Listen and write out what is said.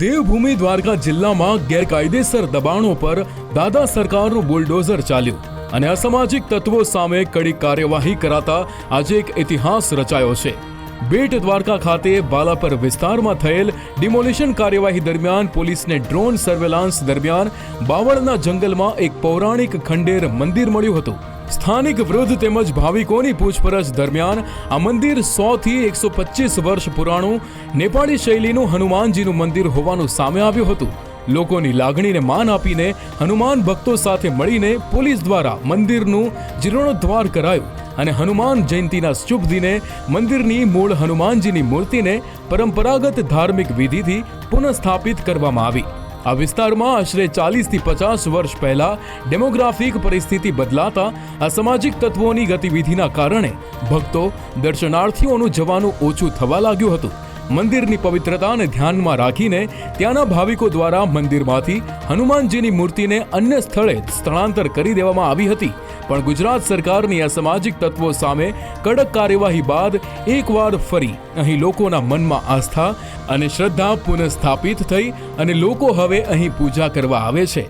દેવભૂમિ દ્વારકા જિલ્લામાં ગેરકાયદેસર દબાણો પર દાદા સરકારનું બુલડોઝર ચાલ્યું અને અસામાજિક તત્વો સામે કડી કાર્યવાહી કરાતા આજે એક ઇતિહાસ રચાયો છે. બેટ દ્વારકા ખાતે બાલાપર વિસ્તારમાં થયેલ ડિમોલિશન કાર્યવાહી દરમિયાન પોલીસને ડ્રોન સર્વેલાન્સ દરમિયાન બાવળના જંગલમાં એક પૌરાણિક ખંડેર મંદિર મળ્યું હતું. સ્થાનિક વૃદ્ધ તેમજ ભાવિકોની પૂછપરછ દરમિયાન આ મંદિર સો થી એકસો પચીસ વર્ષ પુરાણું નેપાળી શૈલીનું હનુમાનજીનું મંદિર હોવાનું સામે આવ્યું હતું. લોકોની લાગણીને માન આપીને હનુમાન ભક્તો સાથે મળીને પોલીસ દ્વારા મંદિરનું જીર્ણોદ્ધાર કરાયું અને હનુમાન જયંતીના શુભ દિને મંદિરની મૂળ હનુમાનજીની મૂર્તિને પરંપરાગત ધાર્મિક વિધિથી પુનઃસ્થાપિત કરવામાં આવી. આ વિસ્તારમાં આશરે ચાલીસથી પચાસ વર્ષ પહેલા ડેમોગ્રાફિક પરિસ્થિતિ બદલાતા અસામાજિક તત્વોની ગતિવિધિના કારણે ભક્તો, દર્શનાર્થીઓનું જવાનું ઓછું થવા લાગ્યું હતું. મંદિરની પવિત્રતાને ધ્યાનમાં રાખીને ત્યાંના ભાવિકો દ્વારા મંદિરમાંથી હનુમાનજીની મૂર્તિને અન્ય સ્થળે સ્થળાંતર કરી દેવામાં આવી હતી. પણ ગુજરાત સરકારની અસામાજિક તત્વો સામે કડક કાર્યવાહી બાદ એકવાર ફરી અહીં લોકોના મનમાં આસ્થા અને શ્રદ્ધા પુનઃસ્થાપિત થઈ અને લોકો હવે અહીં પૂજા કરવા આવે છે.